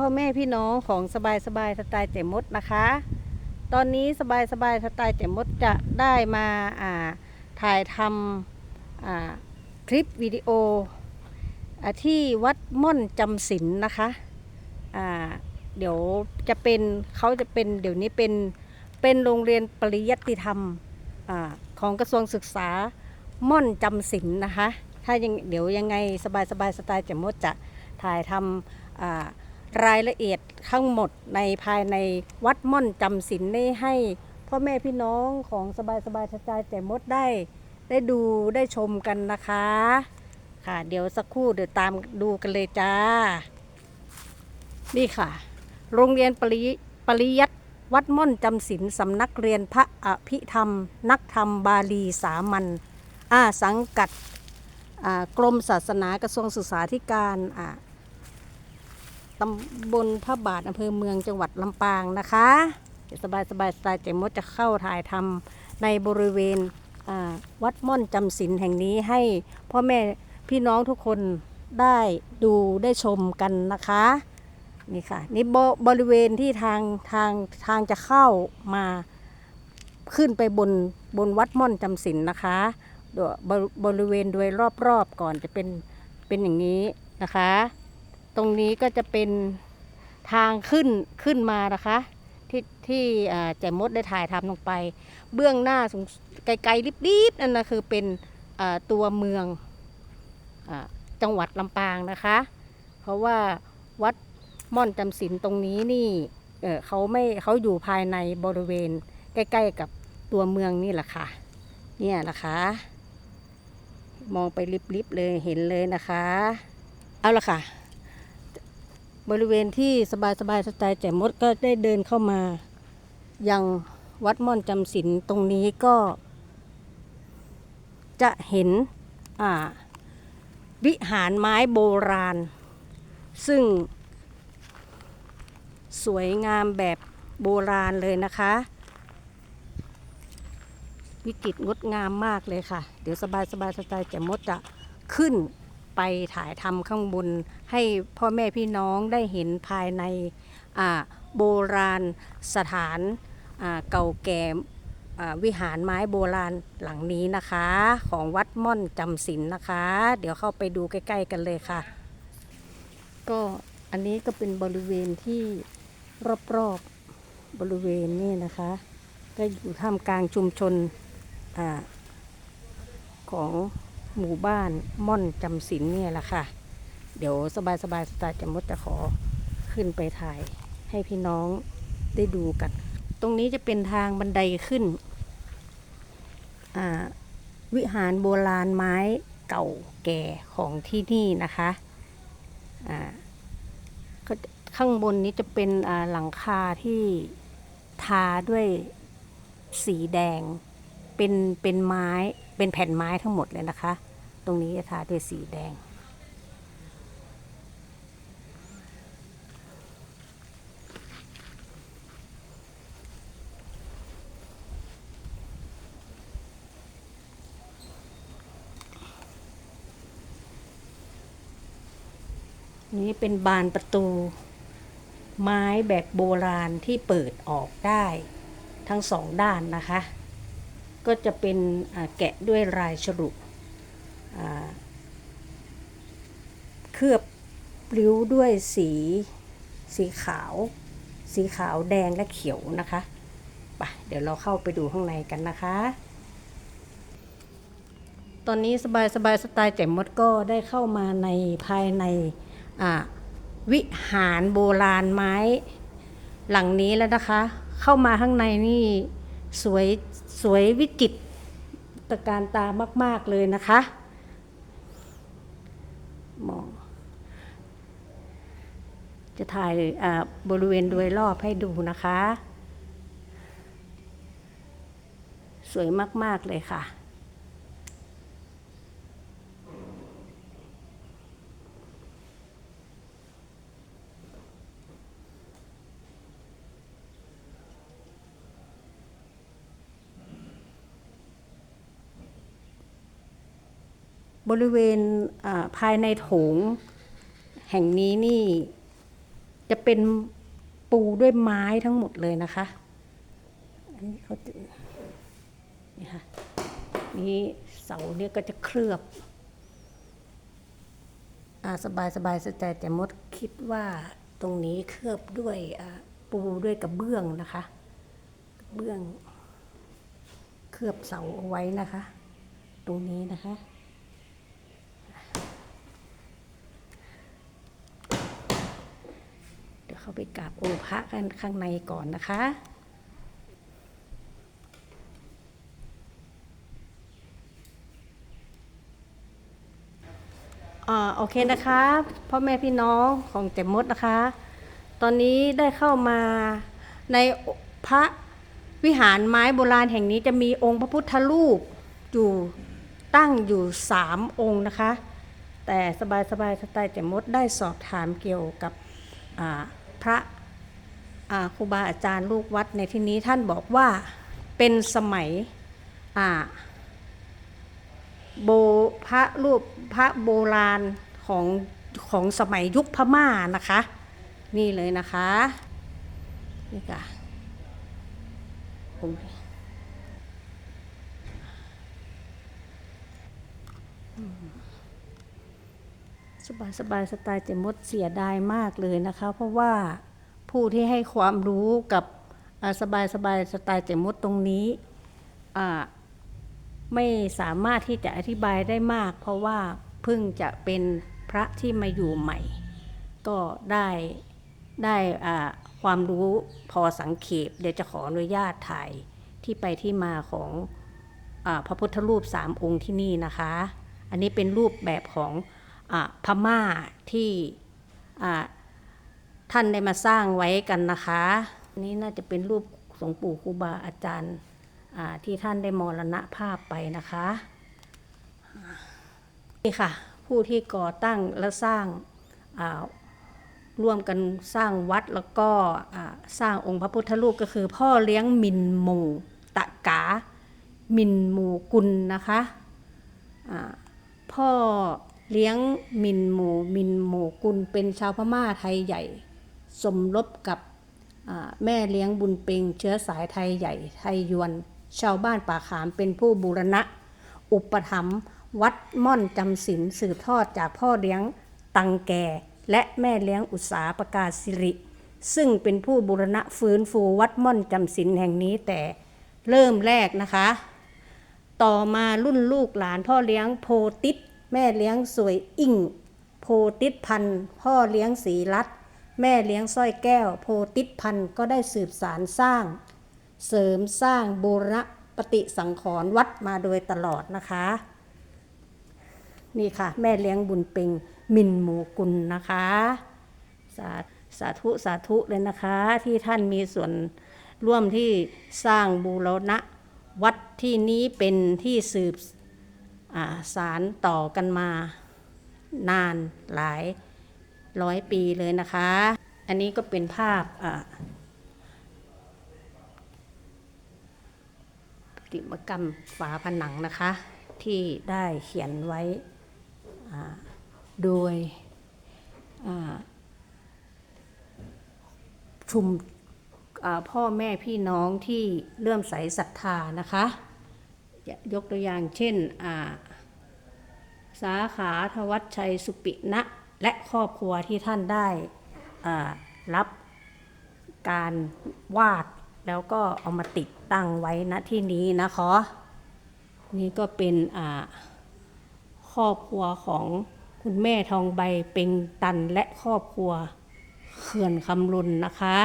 พ่อแม่พี่น้องของสบายสบายสไตล์เจมดนะคะ ตอนนี้สบายสบายสไตล์เจมดจะได้มาาถ่ายทำคลิปวิดีโออที่วัดม่อนจำศีลนะคะเดี๋ยวจะเป็นเขาจะเป็นเดี๋ยวนี้เป็นเป็นโรงเรียนปริยัติธรรมอของกระทรวงศึกษาม่อนจำศีลนะคะ ถ้ายังเดี๋ยวยังไงสบายสบายสไตล์เจมดจะถ่ายทำอ่า รายละเอียดทั้งหมดในภายในวัดม่อนจำศีลได้ให้พ่อแม่พี่น้องของสบายสบายสไตล์เจ๋มดได้ ได้ดูได้ชมกันนะคะ ค่ะ เดี๋ยวสักครู่เดี๋ยวตามดูกันเลยจ้า นี่ค่ะ โรงเรียนปริปริยัติวัดม่อนจำศีลสำนักเรียนพระอภิธรรม นักธรรมบาลีสามัญอาสังกัดกรมศาสนากระทรวงศึกษาธิการอ่า ตำบลพระบาทอำเภอเมืองจังหวัดลำปางนะคะสบายสบายสไตล์เจมดจะเข้าถ่ายทำในบริเวณวัดม่อนจำศีลแห่งนี้ให้พ่อแม่พี่น้องทุกคนได้ดูได้ชมกันนะคะนี่ค่ะนี่บบริเวณที่ทางทางทางจะเข้ามาขึ้นไปบนบนวัดม่อนจำศีลนะคะบบริเวณโดยรอบๆก่อนจะเป็นเป็นอย่างนี้นะคะ ตรงนี้ก็จะเป็นทางขึ้นขึ้นมานะคะ ที่ที่แจมมดได้ถ่ายทำลงไป เบื้องหน้าสูงไกลๆลิบๆนั่นนะคือเป็นตัวเมืองอจังหวัดลำปางนะคะ เพราะว่าวัดม่อนจำศีลตรงนี้นี่เเขาไม่เขาอยู่ภายในบริเวณใกล้ๆกับตัวเมืองนี่แหละค่ะ เนี่ยนะคะ มองไปลิบๆเลยเห็นเลยนะคะ เอาละค่ะ บริเวณที่สบายสบายสไตล์แจ่มมดก็ได้เดินเข้ามา ยังวัดม่อนจำศีลตรงนี้ก็ จะเห็นวิหารไม้โบราณ ซึ่ง สวยงามแบบโบราณเลยนะคะ วิจิตรงดงามมากเลยค่ะ เดี๋ยวสบายสบายสไตล์แจ่มมดจะขึ้น ไปถ่ายทำข้างบน ให้พ่อแม่พี่น้องได้เห็นภายในโบราณสถานเก่าแก่วิหารไม้โบราณหลังนี้นะคะ ของวัดม่อนจำศีลนะคะ เดี๋ยวเข้าไปดูใกล้ ๆ กันเลยค่ะ ก็อันนี้ก็เป็นบริเวณที่รอบๆบริเวณนี่นะคะ ก็อยู่ท่ามกลางชุมชนอของ หมู่บ้านม่อนจำศีลเนี่ยแหละค่ะ เดี๋ยวสบายสบายสไตล์จะมดจะขอขึ้นไปถ่ายให้พี่น้องได้ดูกัน ตรงนี้จะเป็นทางบันไดขึ้น วิหารโบราณไม้เก่าแก่ของที่นี่นะคะก็ข้างบนนี้จะเป็นหลังคาที่ทาด้วยสีแดง เป็นเป็นไม้ เป็นแผ่นไม้ทั้งหมดเลยนะคะ ตรงนี้จะทาด้วยสีแดง นี้เป็นบานประตูไม้แบบโบราณที่เปิดออกได้ทั้งสองด้านนะคะ ก็จะเป็นแกะด้วยลายฉลุเคลือบริ้วด้วยสีสีขาว สีขาวแดงและเขียวนะคะไปเดี๋ยวเราเข้าไปดูข้างในกันนะคะ ตอนนี้สบายสบายสไตล์แจ่มมดก็ได้เข้ามาในภายในวิหารโบราณไม้หลังนี้แล้วนะคะ เข้ามาข้างในนี่ สวยสวยวิจิตตรการตามาก ๆ เลยนะคะมองจะถ่ายบริเวณโดยรอบให้ดูนะคะ สวยมาก ๆ เลยค่ะ บริเวณภายในโถง แห่งนี้นี่จะเป็นปูด้วยไม้ทั้งหมดเลยนะคะ อันนี้เขาจะนี่ค่ะนี่เสาเนี่ยก็จะเคลือบอาสบายสบายสใจแต่มดคิดว่าตรงนี้เคลือบด้วยปูด้วยกระเบื้องนะคะกระเบื้อง เคลือบเสาเอาไว้นะคะ ตรงนี้นะคะ เข้าไปกราบองค์พระกันข้างในก่อนนะคะอ่าโอเคนะคะพ่อแม่พี่น้องของเต็มมดนะคะ ตอนนี้ได้เข้ามาในพระวิหารไม้โบราณแห่งนี้จะมีองค์พระพุทธรูปอยู่ตั้งอยู่สามองค์นะคะ แต่สบายสบายๆสไตล์เต็มมดได้สอบถามเกี่ยวกับอ่า พระครูบาอาจารย์ลูกวัดในที่นี้ท่านบอกว่าเป็นสมัยโบพระรูปพระโบราณของของสมัยยุคพม่านะคะ นี่เลยนะคะนี่ค่ะอืม สบายสบายสไตล์เจมดเสียดายมากเลยนะคะ เพราะว่าผู้ที่ให้ความรู้กับสบายสบายสไตล์เจมดตรงนี้ไม่สามารถที่จะอธิบายได้มาก เพราะว่าเพิ่งจะเป็นพระที่มาอยู่ใหม่ ก็ได้ได้ความรู้พอสังเขปเดี๋ยวจะขออนุญาตถ่ายที่ไปที่มาของอพระพุทธรูปสามองค์ที่นี่นะคะ อันนี้เป็นรูปแบบของ พม่าที่ท่านได้มาสร้างไว้กันนะคะ นี้น่าจะเป็นรูปหลวงปู่ครูบาอาจารย์ที่ท่านได้มรณภาพไปนะคะนี่ค่ะ ผู้ที่ก่อตั้งและสร้างร่วมกันสร้างวัดแล้วก็สร้างองค์พระพุทธรูปก็คือ พ่อเลี้ยงมินหมูตะกามินหมูกุลนะคะพ่อ เลี้ยงมินหมูมินหมูกุลเป็นชาวพม่าไทยใหญ่ สมรบกับแม่เลี้ยงบุญเปงเชื้อสายไทยใหญ่ไทยยวน ชาวบ้านป่าขามเป็นผู้บูรณะ อุปถัมภ์วัดม่อนจำศีลสืบทอดจากพ่อเลี้ยงตังแก่ และแม่เลี้ยงอุตสาประกาศสิริ ซึ่งเป็นผู้บูรณะฟื้นฟูวัดม่อนจำศีลแห่งนี้แต่เริ่มแรกนะคะ ต่อมารุ่นลูกหลานพ่อเลี้ยงโพติด แม่เลี้ยงสวยอิ่ง โพติดพันธ์พ่อเลี้ยงศรีรัตแม่เลี้ยงสร้อยแก้ว โพติดพันธ์ก็ได้สืบสารสร้าง เสริมสร้างบูรณปฏิสังขรณ์วัดมาโดยตลอดนะคะ นี่ค่ะ แม่เลี้ยงบุญเป็งมินหมูกุลนะคะสาสาธุสาธุเลยนะคะ ที่ท่านมีส่วนร่วมที่สร้างบูรณะ วัดที่นี้เป็นที่สืบ สารต่อกันมานานหลายร้อยปีเลยนะคะ อันนี้ก็เป็นภาพประติมากรรมฝาผนังนะคะ ที่ได้เขียนไว้โดยชุมพ่อแม่พี่น้องที่เลื่อมใสศรัทธานะคะ ยกตัวอย่างเช่น สาขาทวัชชัยสุปิณะและครอบครัวที่ท่านได้รับการวาดแล้วก็เอามาติดตั้งไว้ณที่นี้นะคะนี่ก็เป็นครอบครัวของคุณแม่ทองใบเป็งตันและครอบครัวเขื่อนคำลุนนะคะ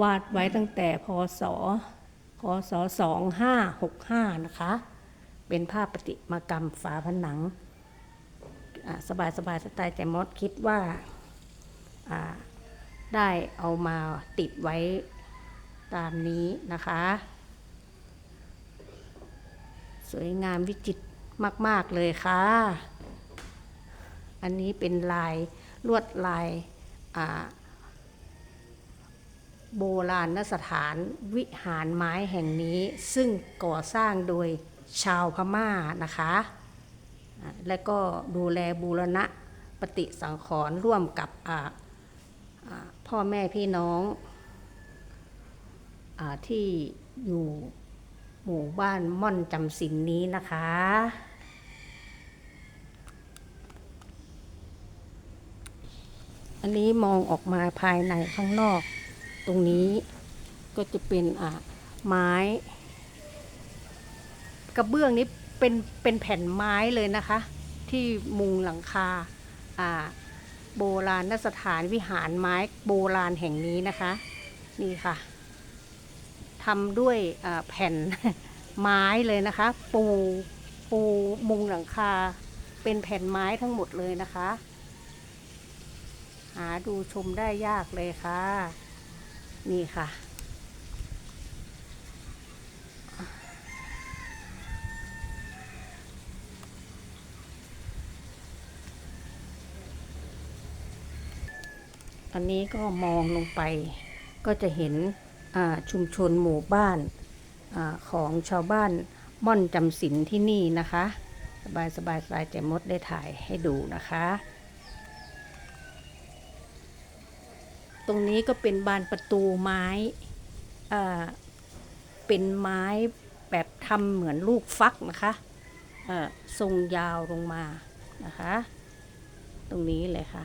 วาดไว้ตั้งแต่พศ ศ2565 นะคะ เป็นภาพประติมากรรมฝาผนังสบายสบายสไตล์แต่มดคิดว่าอ่าได้เอามาติดไว้ตามนี้นะคะ สวยงามวิจิตรมาก ๆ เลยค่ะ อันนี้เป็นลายลวดลายอ่า โบราณสถานวิหารไม้แห่งนี้ ซึ่งก่อสร้างโดยชาวพม่านะคะ และก็ดูแลบูรณะปฏิสังขรณ์ร่วมกับพ่อแม่พี่น้องอที่อยู่หมู่บ้านม่อนจำศีลนี้นะคะ อันนี้มองออกมาภายในข้างนอก ตรงนี้ก็จะเป็นอ่าไม้ กระเบื้องนี้เป็นเป็นแผ่นไม้เลยนะคะ ที่มุงหลังคาอ่าโบราณสถานวิหารไม้โบราณแห่งนี้นะคะ นี่ค่ะทำด้วยแผ่นไม้เลยนะคะ ปูปูมุงหลังคา เป็นแผ่นไม้ทั้งหมดเลยนะคะ หาดูชมได้ยากเลยค่ะ นี่ค่ะ อันนี้ก็มองลงไป ก็จะเห็นชุมชนหมู่บ้านอาของชาวบ้านม่อนจำศีลที่นี่นะคะ สบายสบายสายใจมดได้ถ่ายให้ดูนะคะ ตรงนี้ก็เป็นบานประตูไม้เป็นไม้แบบทำเหมือนลูกฟักนะคะทรงยาวลงมานะคะ ตรงนี้เลยค่ะ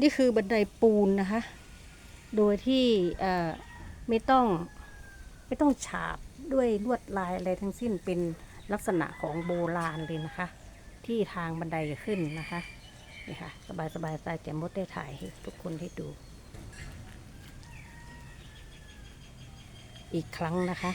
นี่คือบันไดปูนนะคะ โดยที่ไม่ต้องไม่ต้องฉาบด้วยลวดลายอะไรทั้งสิ้นเป็นลักษณะของโบราณเลยนะคะ ที่ทางบันไดขึ้นนะคะ นี่ค่ะ สบายสบายใจแจ่มมดได้ถ่ายให้ทุกคนได้ดู อีกครั้งนะคะ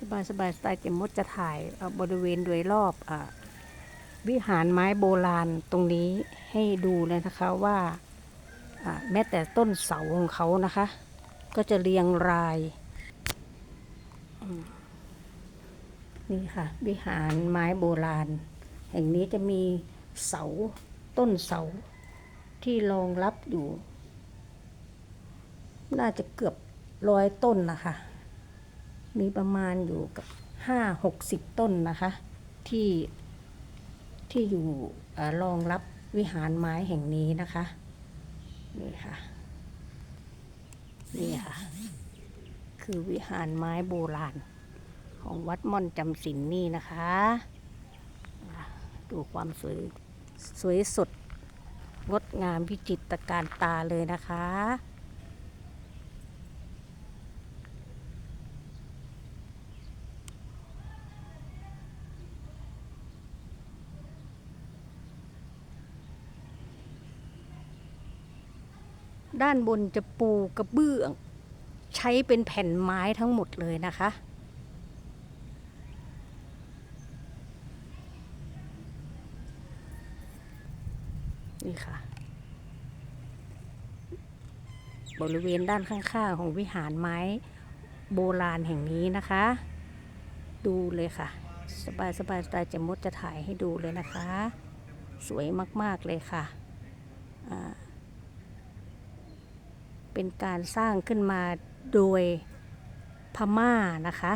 สบายสบายสไตล์เจมมดจะถ่ายเอ่อบริเวณโดยรอบอวิหารไม้โบราณตรงนี้ให้ดูเลยนะคะว่าแม้แต่ต้นเสาของเขานะคะ ก็จะเรียงรายนี่ค่ะ วิหารไม้โบราณ แห่งนี้จะมีเสาต้นเสาที่รองรับอยู่ น่าจะเกือบร้อยต้นนะคะ มีประมาณอยู่กับห้าหกสิบต้นนะคะ ที่ที่อยู่เออรองรับวิหารไม้แห่งนี้นะคะ นี่ค่ะ นี่ค่ะ คือวิหารไม้โบราณ ของวัดม่อนจำศีลนี่นะคะอะดูความสวย สวยสด งดงามพิจิตรการตาเลยนะคะ ด้านบนจะปูกระเบื้อง ใช้เป็นแผ่นไม้ทั้งหมดเลยนะคะ นี่ค่ะ บริเวณด้านข้างๆของวิหารไม้โบราณแห่งนี้นะคะ ดูเลยค่ะ สบายสบายสไตล์จะมดจะถ่ายให้ดูเลยนะคะ สวยมาก ๆ เลยค่ะอ่า เป็นการสร้างขึ้นมาโดยพม่านะคะ